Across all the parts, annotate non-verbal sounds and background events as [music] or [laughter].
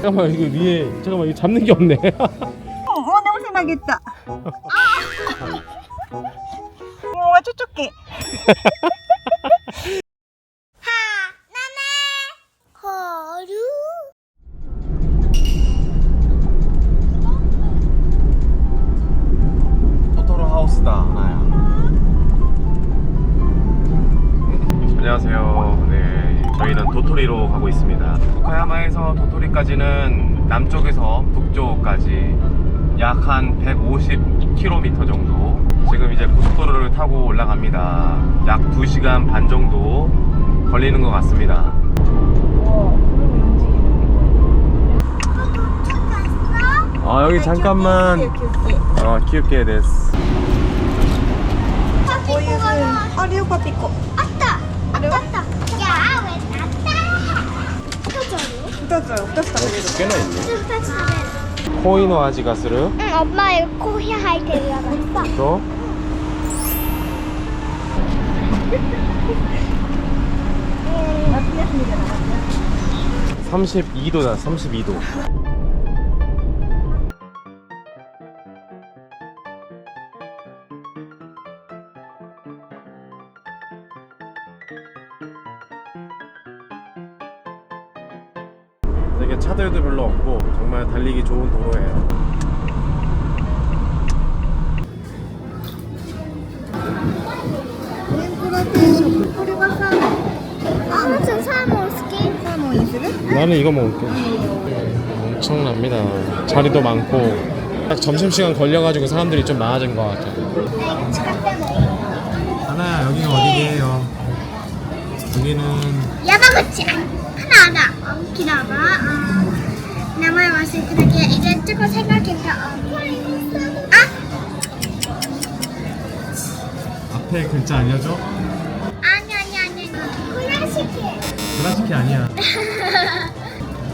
잠깐만 이거 위에 잠깐만 이거 잡는 게 없네. 어, 냄새 나겠다. [laughs] 우와, 촉촉해. [laughs] 도토리로 가고 있습니다. 후카야마에서 도토리까지는 남쪽에서 북쪽까지 약 한 150km 정도. 지금 이제 고속도로를 타고 올라갑니다. 약 2시간 반 정도 걸리는 것 같습니다. 아 여기 잠깐만 어 키우게 됐어. 아따! 야, 왜 아따! 터져요? 2つは2つ食べれる。 꽤나 있네. 진짜 잘해. 코이노 아지가스르 응, 엄마 이거 코히아 하이테리아가 있어. 또 32도다 32도 달리기 좋은 도로예요. 나는 이거 먹을게. 엄청납니다. 자리도 많고 딱 점심시간 걸려가지고 사람들이 좀 많아진 것 같아. 하나 여기가 어디게요? 여기는 야바구치 하나 하나 어, 기다봐. 어. 나만 왔을 그렇게 이제 조금 생각해서 어. 아! 앞에 글자 알려줘? 아니 아니 아니 아니 구라시키 그라시키 아니야 [laughs]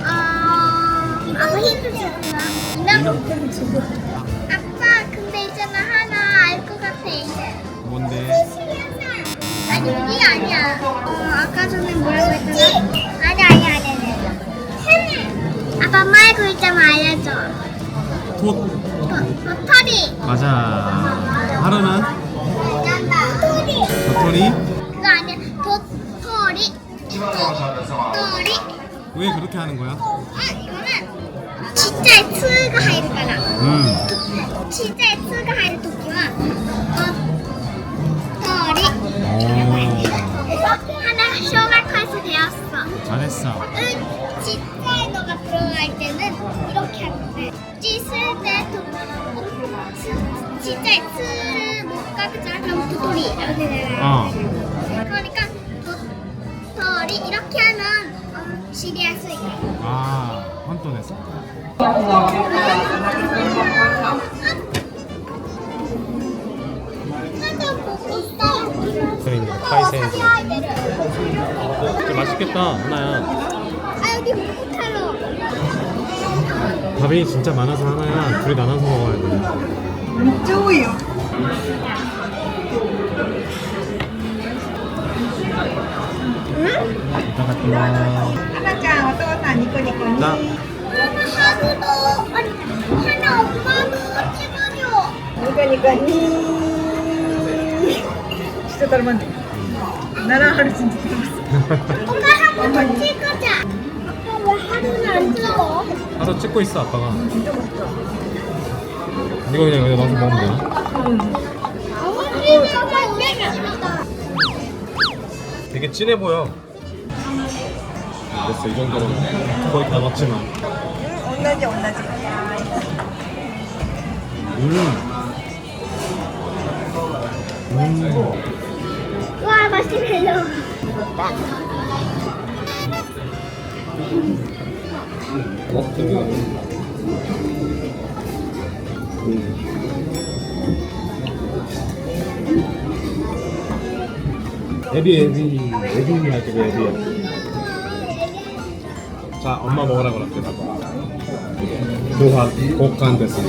어... 아 힌트 줬나? 이나고 아빠 근데 있잖아 하나 알 것 같아 뭔데? 아니 이게 아니야 어, 아까 전에 뭐라고 했잖아 아빠 말 글자 알려줘. 톳. 도토리. 맞아. 하루는 토토리. 도토리. 그거 아니야. 도토리. 도토리. 왜 그렇게 하는 거야? 아 이거는 진짜 추가 하이드가라. 음. 진짜 추가 하이드 도끼와 도토리. 오, 하나 쇼마카스 배웠어. 잘했어. 응, 진짜 앞으로 갈 때는 이렇게 하면 돼. 네. 찢을 때 도, 진짜 X를 못 가겠잖아. 그럼 도토리 이렇게 되는 어. 그러니까 도토리 이렇게 하면 어, 지리할 수 있어. 아, 혼돈했어? 그러니까 파이센 맛있겠다, 하나야. 아, 여기 밥이 진짜 많아서 하나야 둘이 나눠서 먹어야 돼 쪼요. 이따 갔다 하나짱 왔다갔다 니꺼니꺼니. 나 하나도 아니 하나 엄마도 찍어줘. 니꺼니꺼니. 진짜 닮았네. 나랑 하루 진짜 닮았어. 엄마 한번 찍어줘. 안 뜨거워. 가서 찍고 있어 아빠가. 이거 그냥 여기 와서 먹으면 되나? 되게 진해 보여. 됐어 이 정도면 거의 다 먹지만. 온나지 온나지. 음. 음. 와 맛있네요. 에비 에비 에비 할게 에비야. 자 엄마 먹으라 그럴게 나도. 교환 곡간 됐어.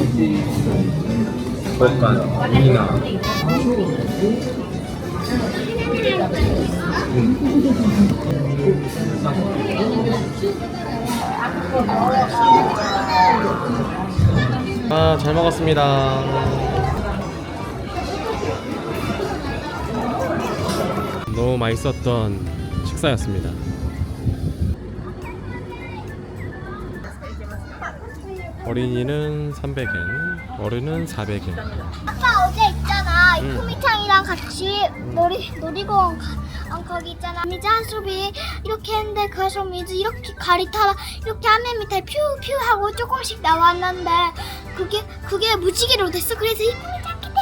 곡간 이나. 아, 잘 먹었습니다. 너무 맛있었던 식사였습니다. 어린이는 300엔, 어른은 400엔. 아빠 어제 있잖아 응. 이쿠미짱이랑 같이 놀이 놀이공원 가, 어, 거기 있잖아 미즈 한수비 이렇게 했는데 그래서 미즈 이렇게 가리타라 이렇게 하면 밑에 퓨퓨 하고 조금씩 나왔는데 그게 그게 무지개로 됐어 그래서 이쿠미짱 기대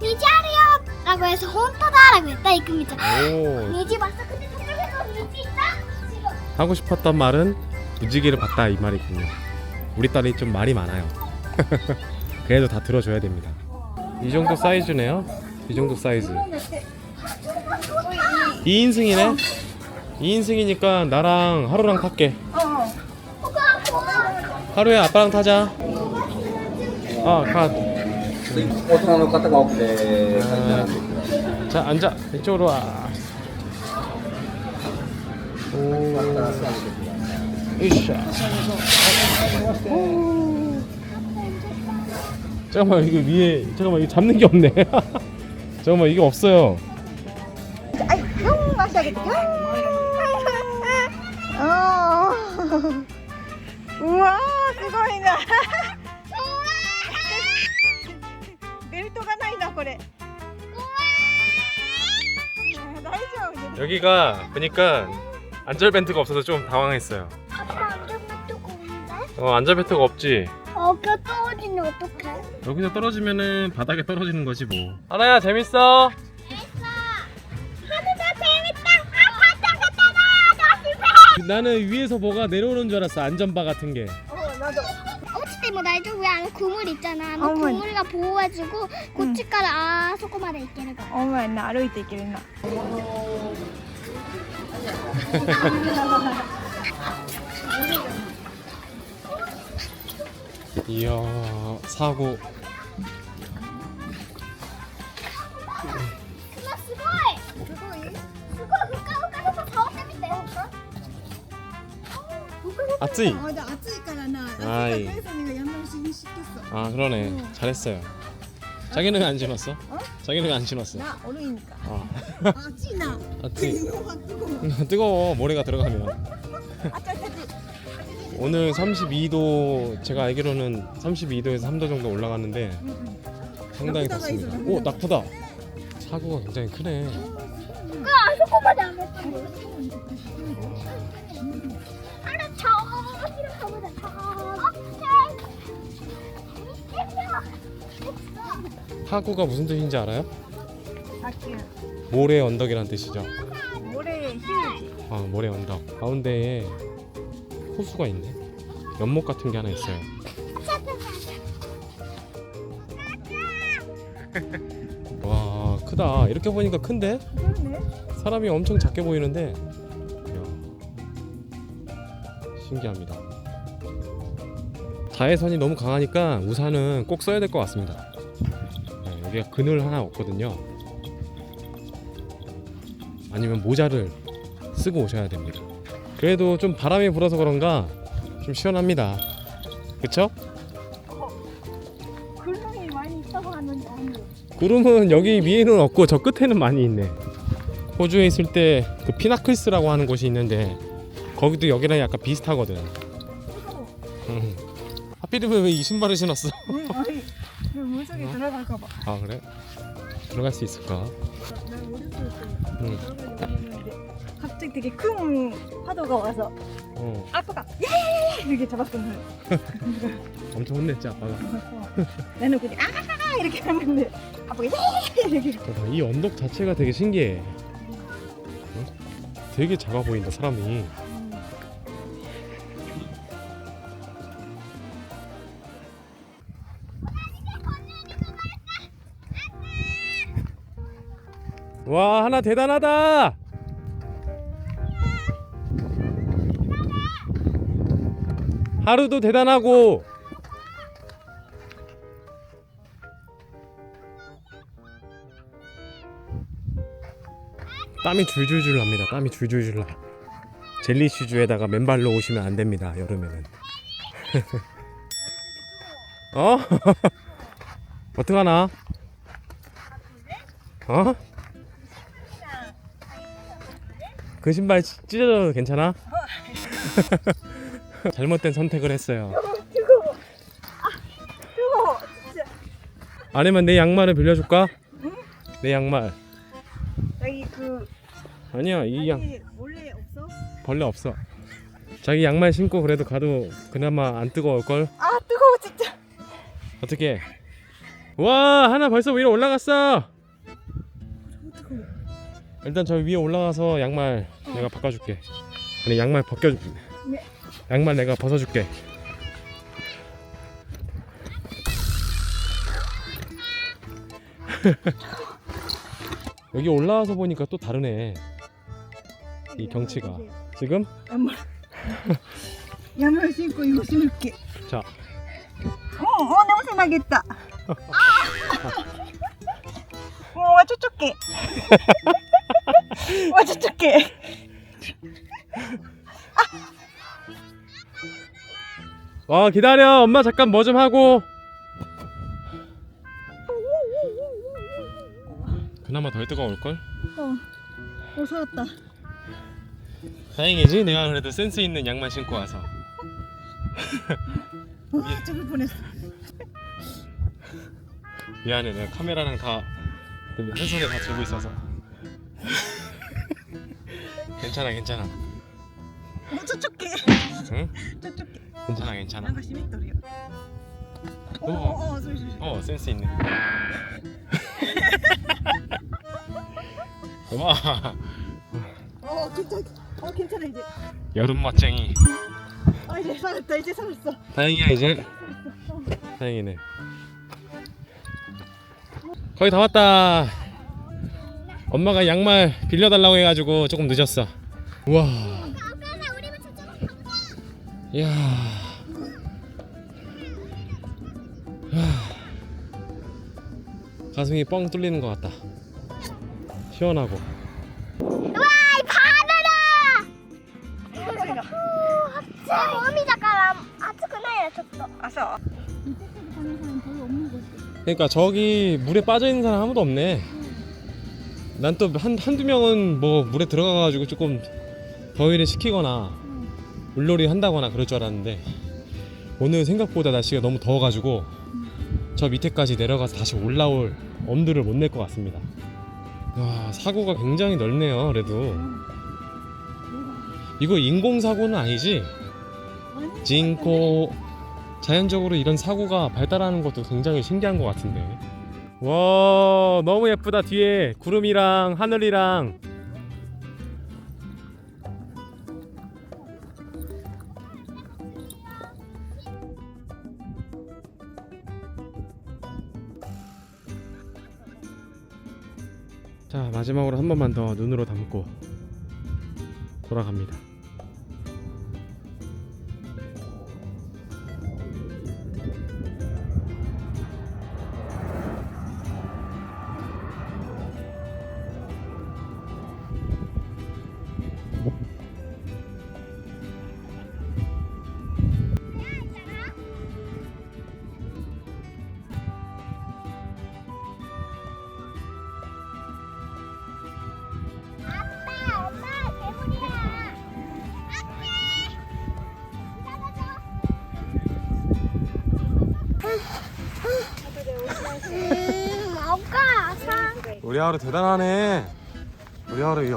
미즈 하래요 라고 해서 혼토다라고 했다 이쿠미짱 오, 미즈 봤어 근데 저쪽에도 미즈 있다 지금 하고 싶었던 말은 무지개를 봤다 이 말이군요. 우리 딸이 좀 말이 많아요. [laughs] 그래도 다 들어줘야 됩니다. 이 정도 사이즈네요. 이 정도 사이즈. 2인승이네? 2인승이니까 어. 나랑 하루랑 탈게. 어. 어. 하루에 아빠랑 타자. 어가 오토나노 갔다가 오는데 자 앉아. 이쪽으로 와. 오. 으쌰. 잠깐만 이거 위에 잠깐만 이거 잡는 게 없네. [laughs] 잠깐만 이게 없어요. はい、ぴょん足上げて、ぴょん。あ[laughs] ーうわー、すごいな。ベルトがないな、これ。[laughs] 大丈夫です。 여기가 보니까 안전벨트가 없어서 좀 당황했어요. 아빠 안전벨트 없는데? 어 안전벨트가 없지. 어깨 떨어지면 어떡해? 여기서 떨어지면은 바닥에 떨어지는 거지 뭐. 하나야 재밌어? 나는 위에서 뭐가 내려오는 줄 알았어 안전바 같은 게. 落ちても大丈夫あの雲り있잖아 あのあほんまに雲が보호해주고こっちからあそこまで行けるからお前な、歩いていけるな。 이야 사고 아쯔이. 아, 나暑いからな。 아이. 가 양말 신시켰어 아 그러네 잘했어요. 자기는 왜 안 신었어? 자기는 왜 안 신었어? 나 어른이니까. 아 아찌 나. [laughs] 아쯔이. 이거 뜨거. 뜨거워 모래가 들어가면. 아짜 아짜. 오늘 32도 제가 알기로는 32도에서 3도 정도 올라갔는데 상당히 낙타가 덥습니다. 있어, 오 낙타다. 사고가 굉장히 크네. うわあそこまで上がったの 파고가 하구가 무슨 뜻인지 알아요? 모래 언덕이란 뜻이죠. 모래에 힐. 아, 모래 언덕. 가운데에 호수가 있네. 연못 같은 게 하나 있어요. [laughs] 와, 크다. 이렇게 보니까 큰데? 사람이 엄청 작게 보이는데 신기합니다. 자외선이 너무 강하니까 우산은 꼭 써야 될 것 같습니다. 네, 여기가 그늘 하나 없거든요. 아니면 모자를 쓰고 오셔야 됩니다. 그래도 좀 바람이 불어서 그런가 좀 시원합니다. 그쵸? 구름이 많이 있다고 하는데 아니요. 구름은 여기 위에는 없고 저 끝에는 많이 있네. 호주에 있을 때 그 피나클스라고 하는 곳이 있는데 거기도 여기랑 약간 비슷하거든. 응. 하필이면 왜 이 신발을 신었어? [laughs] 응, 아니. 그 물속에 어? 들어갈까 봐. 아 그래? 들어갈 수 있을까? 난때 응. 갑자기 되게 큰 파도가 와서 어, 아빠가 예예예 이렇게 잡았거든. [laughs] 엄청 혼냈지 아빠가. 나는 그냥 아 이렇게 하는데 아빠가 예예예 이렇게. 봐봐, 이 언덕 자체가 되게 신기해. 응? 되게 작아 보인다 사람이. 와 하나 대단하다. 하루도 대단하고 땀이 줄줄줄 납니다. 땀이 줄줄줄 나요. 젤리 슈즈에다가 맨발로 오시면 안 됩니다. 여름에는. [laughs] 어? [laughs] 어떡하나? 어? 그 신발 찢어져도 괜찮아? [laughs] 잘못된 선택을 했어요. 뜨거워. 아, 뜨거워. 진짜. 아니면 내 양말을 빌려줄까? 내 양말. 여기 그 아니야 이 양 아니, 원래 없어? 벌레 없어. 자기 양말 신고 그래도 가도 그나마 안 뜨거울 걸. 아, 뜨거워 진짜. 어떻게? 와 하나 벌써 위로 올라갔어. 일단 저 위에 올라가서 양말 내가 바꿔줄게. 아니 양말 벗겨. 네. 양말 내가 벗어줄게. 여기 올라와서 보니까 또 다르네. 이 경치가. 지금 양말. 양말 신고 이거 신을게. 자 어, 어 냄새 나겠다. 어, 와 촉촉해. [laughs] 와 촉촉해. 와 기다려 엄마 잠깐 뭐 좀 하고 그나마 덜 뜨거울걸? 어, 어 살았다. 다행이지 내가 그래도 센스 있는 양말 신고 와서 [laughs] 어, 죽을 뻔했어. 미안해 내가 카메라랑 다 한 손에 다 들고 있어서 괜찮아 괜찮아. 뭐 저쪽게 응? 저쪽게 괜찮아 괜찮아. 나가 시민돌이야 어어 소리 어, 어, 어, 어 센스 있네. [laughs] 고마워. 어 괜찮아 어 괜찮아 이제. 여름 멋쟁이. 아 이제 살았다 이제 살았어. 다행이야 이제. 다행이네. 거의 다 왔다. 엄마가 양말 빌려달라고 해가지고 조금 늦었어. 우와. 야. 아. 가슴이 뻥 뚫리는 것 같다. 시원하고. 와, 이 바늘아! 제 몸이 잠깐 아프구나, 저도. 아서. 그러니까 저기 물에 빠져 있는 사람 아무도 없네. 난 또 한 한두 명은 뭐 물에 들어가가지고 조금 더위를 식히거나 물놀이 한다거나 그럴 줄 알았는데 오늘 생각보다 날씨가 너무 더워가지고 저 밑에까지 내려가서 다시 올라올 엄두를 못 낼 것 같습니다. 와 사고가 굉장히 넓네요. 그래도 이거 인공 사고는 아니지? 진코 자연적으로 이런 사고가 발달하는 것도 굉장히 신기한 것 같은데. 와 너무 예쁘다 뒤에 구름이랑 하늘이랑. 자 마지막으로 한 번만 더 눈으로 담고 돌아갑니다. 우리 하루 대단하네. 우리 하루 야.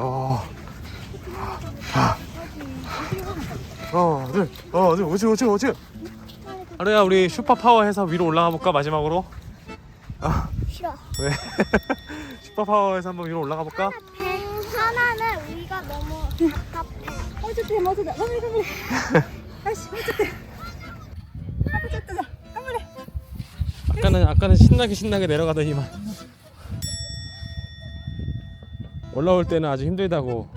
어, 둘, 어, 둘, 오지, 오지, 오지. 하루야, 우리 슈퍼 파워 해서 위로 올라가 볼까 마지막으로? 아, 싫어. 왜? [laughs] 슈퍼 파워에서 한번 위로 올라가 볼까? 배 하나는 우리가 너무 답답해. 어쨌든 맞았다. 너무 너무. 아씨 어쨌든. 어쨌든 한 번에. 아까는 아까는 신나게 신나게 내려가더니만 올라올 때는 아주 힘들다고.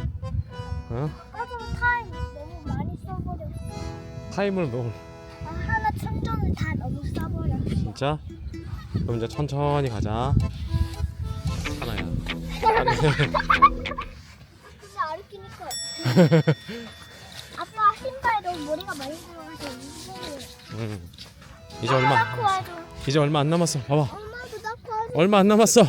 어? 나도 타임 너무 많이 써버렸어. 타임을 너무 아, 하나 충전을 다 너무 써버렸어. 진짜? 그럼 이제 천천히 가자. 하나야. [laughs] 아빠 신발도 머리가 많이 들어가서. 음. 이제 얼마 와줘. 이제 얼마 안 남았어. 봐봐. 엄마도 낳고 와줘. 얼마 안 남았어.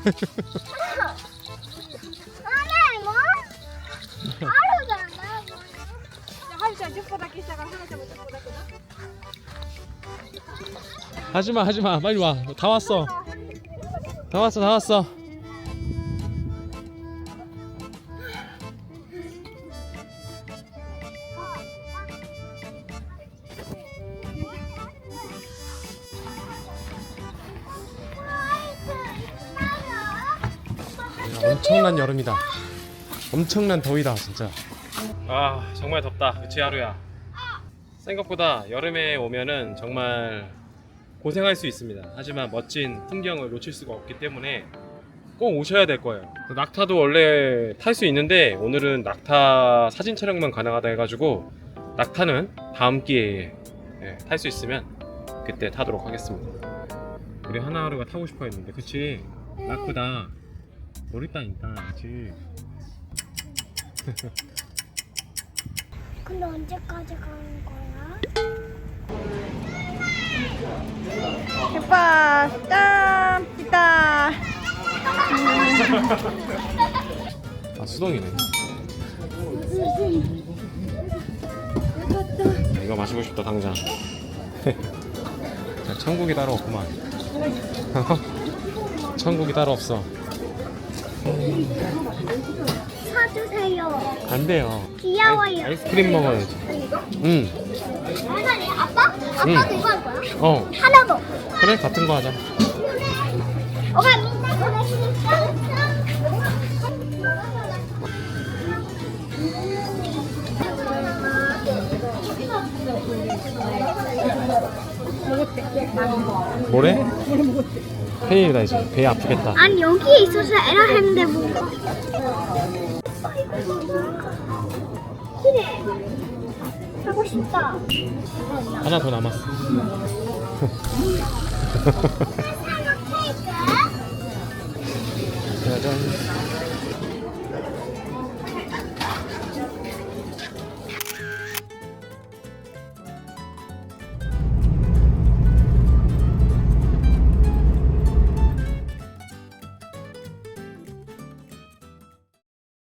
[laughs] 하지마 하지마. 빨리 와 다 왔어. 다 왔어 다 왔어. 엄청난 여름이다. 엄청난 더위다 진짜. 아 정말 덥다. 그치 하루야. 생각보다 여름에 오면은 정말 고생할 수 있습니다. 하지만 멋진 풍경을 놓칠 수가 없기 때문에 꼭 오셔야 될 거예요. 낙타도 원래 탈 수 있는데 오늘은 낙타 사진 촬영만 가능하다 해가지고 낙타는 다음 기회에 예, 탈수 있으면 그때 타도록 하겠습니다. 우리 하나하루가 타고 싶어 했는데 그치? 낙구다. 놀이다니까 그치? 근데 언제까지 가는 거야? 슈퍼 짠! 있다! 아 수동이네. 이거 마시고 싶다 당장. [laughs] 자, 천국이 따로 없구만. [laughs] 천국이 따로 없어. 사주세요. 안 돼요. 귀여워요. 아이 스, 크림 먹어야지. 응. 아니 아빠? 아빠도 응. 이거 할 거야? 어. 하나 더. 그래 같은 거 하자. 그거 진짜? 뭐래? 페일이다 이제. 배 아프겠다. 아니 여기에 있어서 에라 했는데? 그래. 하고 싶다. 하나 더 남았어. [laughs] 짜잔.